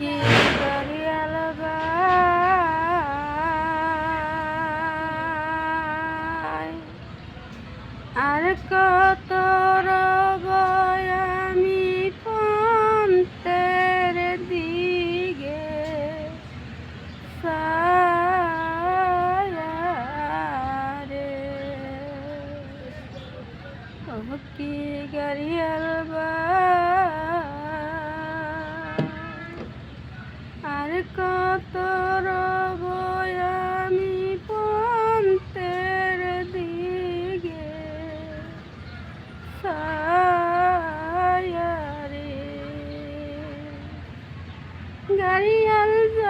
কি করিয়াল আর কত রব আমি পন্তের দিকে সায়ারে। ও কি গরিয়াল আর সায়ারে। গাড়ি যখন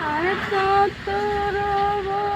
আর কত রব